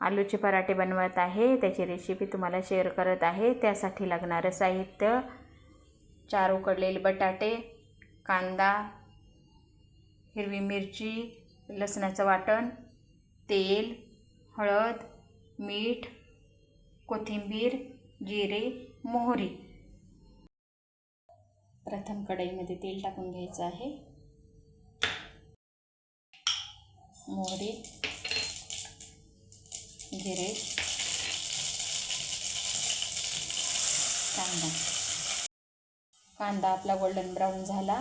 आलूचे पराठे बनवत आहे. त्याची रेसिपी तुम्हाला शेअर करत आहे. त्यासाठी लागणारं साहित्य चार उकडलेले बटाटे कांदा हिरवी मिरची लसणाचं वाटण तेल हळद मीठ कोथिंबीर जिरे मोहरी. प्रथम कढईमध्ये तेल टाकून घ्यायचं आहे. मोहरी जिरे कांदा. कांदा आपला गोल्डन ब्राऊन झाला.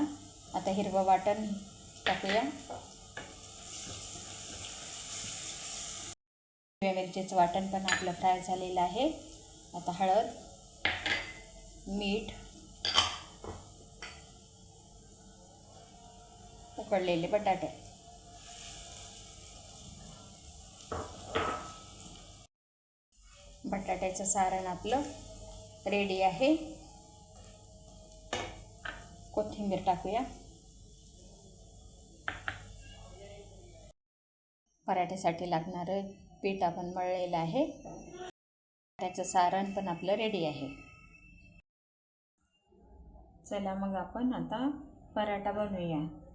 आता हिरवं वाटण टाकूया. हिरव्या मिरचीचं वाटण पण आपलं फ्राय झालेलं आहे. आता हळद मीठ उकडलेले बटाटे. बटाट्याचं सारण आपलं रेडी आहे. कोथिंबीर टाकूया. पराठ्यासाठी लागणारं पीठ आपण मळलेलं आहे. त्याचं सारण पण आपलं रेडी आहे. चला मग आपण आता पराठा बनवूया.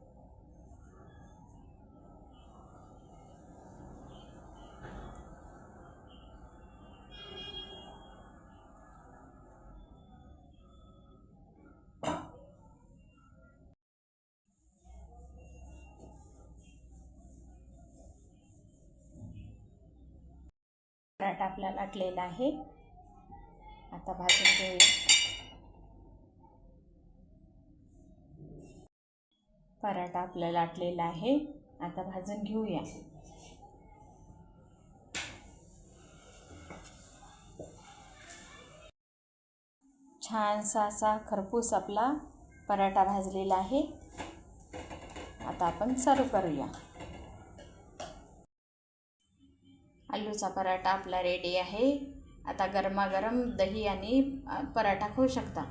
पराठा आपला लाटलेला आहे. आता भाजून घेऊया. पराठा आपला लाटलेला आहे. आता भाजून घेऊया. छानसा असा खरपूस आपला पराठा भाजलेला आहे. आता आपण सर्व करूया. आलूचा पराठा आपला रेडी आहे. आता गरमागरम दही आणि पराठा खाऊ शकता.